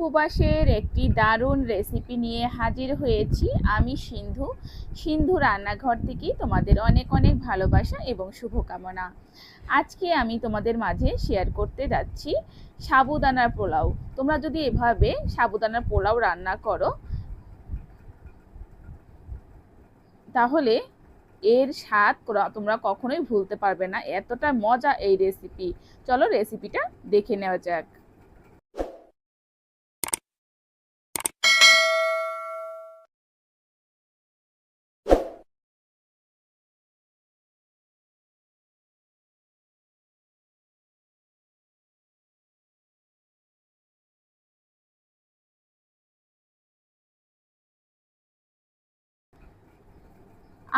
উপবাসের একটি দারুণ রেসিপি নিয়ে হাজির হয়েছি আমি সিন্ধু। সিন্ধু রান্নাঘর থেকে তোমাদের অনেক অনেক ভালোবাসা এবং শুভকামনা। আজকে আমি তোমাদের মাঝে শেয়ার করতে যাচ্ছি সাবুদানার পোলাও। তোমরা যদি এভাবে সাবুদানার পোলাও রান্না করো, তাহলে এর স্বাদ তোমরা কখনোই ভুলতে পারবে না। এতটা মজা এই রেসিপি চলো রেসিপিটা দেখে নেওয়া যাক।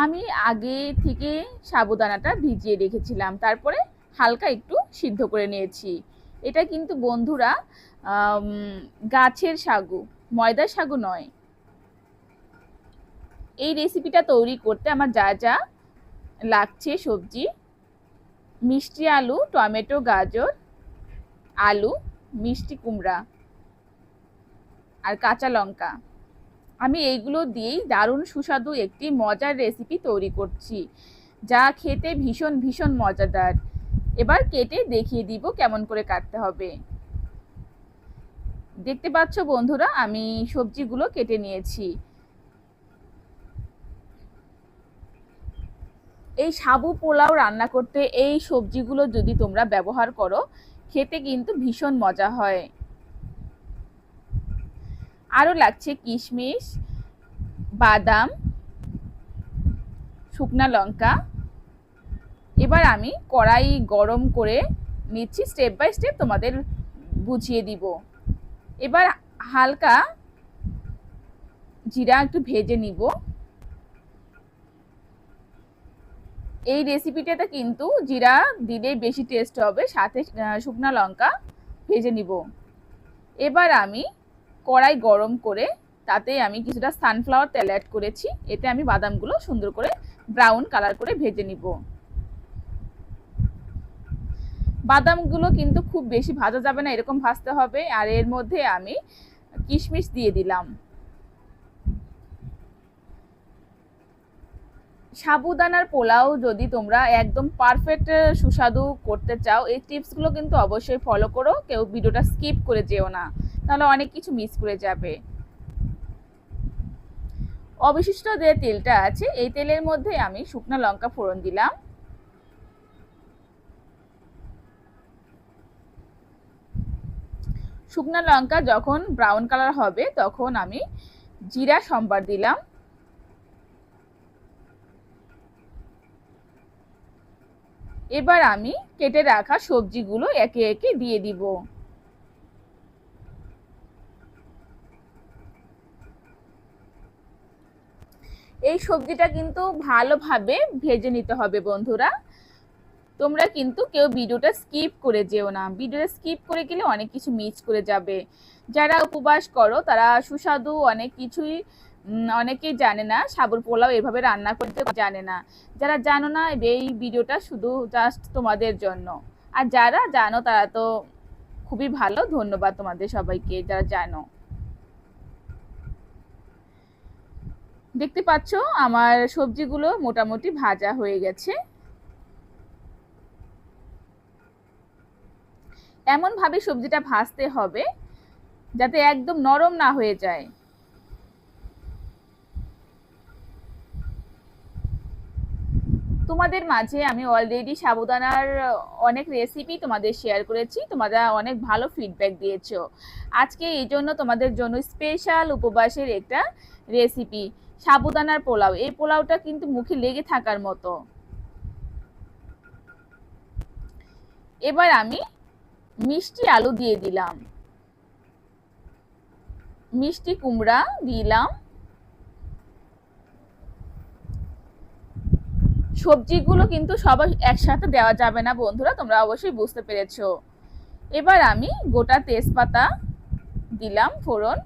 আমি আগে থেকে সাবুদানাটা ভিজিয়ে রেখেছিলাম। তারপরে হালকা একটু সিদ্ধ করে নিয়েছি। এটা কিন্তু বন্ধুরা গাছের সাগু, ময়দার সাগু নয়। এই রেসিপিটা তৈরি করতে আমার যা যা লাগছে, সবজি, মিষ্টি আলু, টমেটো, গাজর, আলু, মিষ্টি কুমড়া আর কাঁচা লঙ্কা। আমি এইগুলো দিয়েই দারুণ সুস্বাদু একটি মজার রেসিপি তৈরি করছি, যা খেতে ভীষণ ভীষণ মজাদার। এবার কেটে দেখিয়ে দিব কেমন করে কাটতে হবে। দেখতে পাচ্ছ বন্ধুরা, আমি সবজিগুলো কেটে নিয়েছি। এই সাবু পোলাও রান্না করতে এই সবজিগুলো যদি তোমরা ব্যবহার করো, খেতে কিন্তু ভীষণ মজা হয়। আরও লাগছে কিশমিশ, বাদাম, শুকনা লঙ্কা। এবার আমি কড়াই গরম করে নিচ্ছি স্টেপ বাই স্টেপ তোমাদের বুঝিয়ে দিব। এবার হালকা জিরা একটু ভেজে নিব। এই রেসিপিটাতে কিন্তু জিরা দিলে বেশি টেস্ট হবে, সাথে শুকনা লঙ্কা ভেজে নিব। এবার আমি কড়াই গরম করে তাতে আমি কিছুটা সানফ্লাওয়ার তেল অ্যাড করেছি। এতে আমি বাদামগুলো সুন্দর করে ব্রাউন কালার করে ভেজে নিব। বাদামগুলো কিন্তু খুব বেশি ভাজা যাবে না, এরকম ভাজতে হবে। আর এর মধ্যে আমি কিশমিশ দিয়ে দিলাম। সাবুদানার পোলাও যদি তোমরা একদম পারফেক্ট সুস্বাদু করতে চাও, এই টিপসগুলো কিন্তু অবশ্যই ফলো করো। কেউ ভিডিওটা স্কিপ করে যেও না। তাহলে অনেক কিছু মিস করে যাবে। অবশিষ্ট যে তেলটা আছে, এই তেলের মধ্যে আমি শুকনো লঙ্কা ফোড়ন দিলাম। শুকনো লঙ্কা যখন ব্রাউন কালার হবে, তখন আমি জিরা সম্বার দিলাম। এবার আমি কেটে রাখা সবজিগুলো একে একে দিয়ে দিব এই সবজিটা কিন্তু ভালোভাবে ভেজে নিতে হবে বন্ধুরা। তোমরা কিন্তু কেউ ভিডিওটা স্কিপ করে যেও না। ভিডিওটা স্কিপ করে গেলে অনেক কিছু মিস করে যাবে। যারা উপবাস করো, তারা সুস্বাদু অনেক কিছুই অনেকেই জানে না। সাবুর পোলাও এভাবে রান্না করতে জানে না। যারা জানো না, এই ভিডিওটা শুধু জাস্ট তোমাদের জন্য। আর যারা জানো, তারা তো খুবই ভালো। ধন্যবাদ তোমাদের সবাইকে, যারা জানো। দেখতে পাচ্ছ, আমার সবজিগুলো মোটামুটি ভাজা হয়ে গেছে। এমন ভাবে সবজিটা ভাজতে হবে যাতে একদম নরম না হয়ে যায়। তোমাদের মাঝে আমি অলরেডি সাবুদানার অনেক রেসিপি তোমাদের শেয়ার করেছি, তোমরা অনেক ভালো ফিডব্যাক দিয়েছ। আজকে এই জন্য তোমাদের জন্য স্পেশাল উপবাসের একটা রেসিপি সাবুদানার পোলাও। এই পোলাওটা কিন্তু মুখে লেগে থাকার মতো। এবার আমি মিষ্টি আলু দিয়ে দিলাম। মিষ্টি কুমড়া দিলাম। সবজিগুলো কিন্তু সবাই একসাথে দেওয়া যাবে না বন্ধুরা, তোমরা অবশ্যই বুঝতে পেরেছ। এবার আমি গোটা তেজপাতা দিলাম ফোড়ন।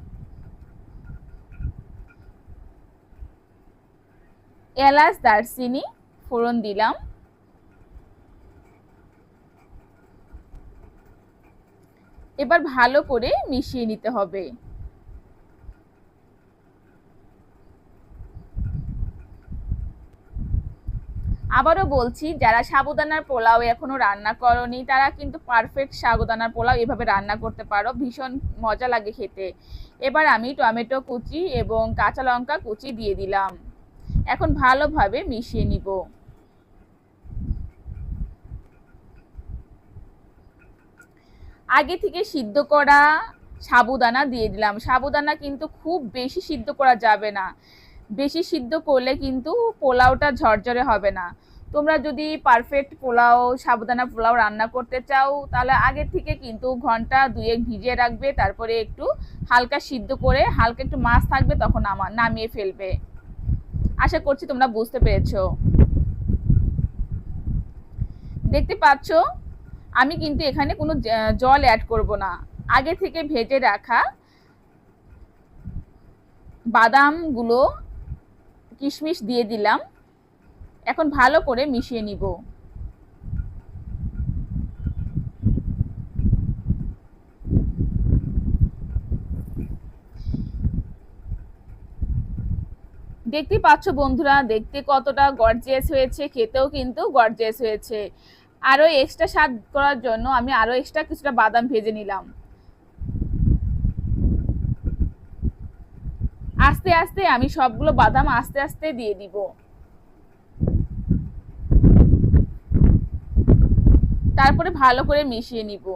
এলাচ, দারচিনি, ফোড়ন দিলাম। এবার ভালো করে মিশিয়ে নিতে হবে। আবারও বলছি, যারা সাবুদানার পোলাও এখনও রান্না করনি, তারা কিন্তু পারফেক্ট সাবুদানার পোলাও এভাবে রান্না করতে পারো। ভীষণ মজা লাগে খেতে। এবার আমি টমেটো কুচি এবং কাঁচা লঙ্কা কুচি দিয়ে দিলাম। এখন ভালোভাবে মিশিয়ে নিব। আগে থেকে সিদ্ধ করা সাবুদানা দিয়ে দিলাম। সাবুদানা কিন্তু খুব বেশি সিদ্ধ করা যাবে না। বেশি সিদ্ধ করলে কিন্তু পোলাওটা ঝরঝরে হবে না। তোমরা যদি পারফেক্ট পোলাও, সাবুদানা পোলাও রান্না করতে চাও, তাহলে আগে থেকে কিন্তু ঘণ্টা দুয়েক ভিজিয়ে রাখবে, তারপরে একটু হালকা সিদ্ধ করে, হালকা একটু মাছ থাকবে, তখন আমার নামিয়ে ফেলবে। আশা করছি তোমরা বুঝতে পেরেছ। দেখতে পাচ্ছ, আমি কিন্তু এখানে কোনো জল অ্যাড করব না। আগে থেকে ভেজে রাখা বাদামগুলো কিশমিশ দিয়ে দিলাম। এখন ভালো করে মিশিয়ে নিব। দেখতে পাচ্ছ বন্ধুরা, দেখতে কতটা গর্জিয়াস হয়েছে, খেতেও কিন্তু গর্জিয়াস হয়েছে। আরও এক্সট্রা স্বাদ করার জন্য আমি আরও এক্সট্রা কিছুটা বাদাম ভেজে নিলাম। আস্তে আস্তে আমি সবগুলো বাদাম আস্তে আস্তে দিয়ে দিব। তারপরে ভালো করে মিশিয়ে নিব।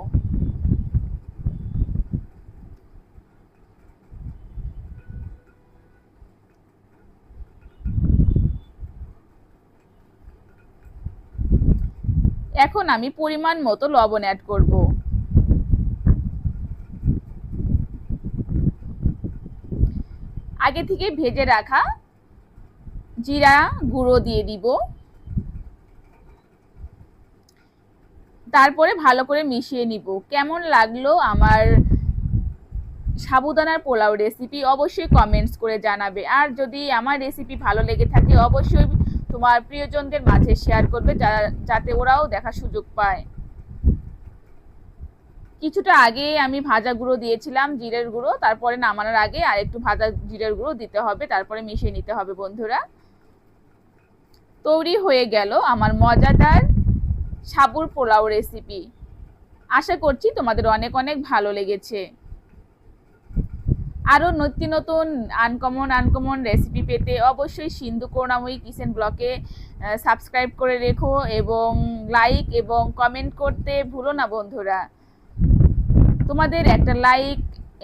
এখন আমি পরিমাণ মতো লবণ অ্যাড করব। আগে থেকে ভেজে রাখা জিরা গুঁড়ো দিয়ে দিব। তারপরে ভালো করে মিশিয়ে নিব। কেমন লাগল আমার সাবুদানার পোলাও রেসিপি অবশ্যই কমেন্টস করে জানাবে। আর যদি আমার রেসিপি ভালো লেগে থাকে, অবশ্যই তোমার প্রিয়জনদের মাঝে শেয়ার করবে যাতে ওরাও দেখার সুযোগ পায়। কিছুটা আগে আমি ভাজা গুঁড়ো দিয়েছিলাম জিরের গুঁড়ো, তারপরে নামানোর আগে আর একটু ভাজা জিরের গুঁড়ো দিতে হবে, তারপরে মিশিয়ে নিতে হবে বন্ধুরা। তৈরি হয়ে গেল আমার মজাদার সাবুর পোলাও রেসিপি আশা করছি তোমাদের অনেক অনেক ভালো লেগেছে। আরও নতুন নতুন আনকমন আনকমন রেসিপি পেতে অবশ্যই সিন্ধু করুণাময়ী কিচেন ব্লকে সাবস্ক্রাইব করে রেখো এবং লাইক এবং কমেন্ট করতে ভুলো না বন্ধুরা। তোমাদের একটা লাইক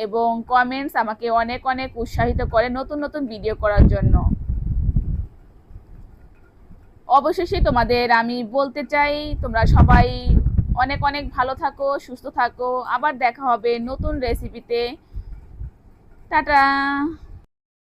এবং কমেন্টস আমাকে অনেক অনেক উৎসাহিত করে নতুন নতুন ভিডিও করার জন্য। অবশেষে তোমাদের আমি বলতে চাই, তোমরা সবাই অনেক অনেক ভালো থাকো, সুস্থ থাকো। আবার দেখা হবে নতুন রেসিপিতে 哒哒。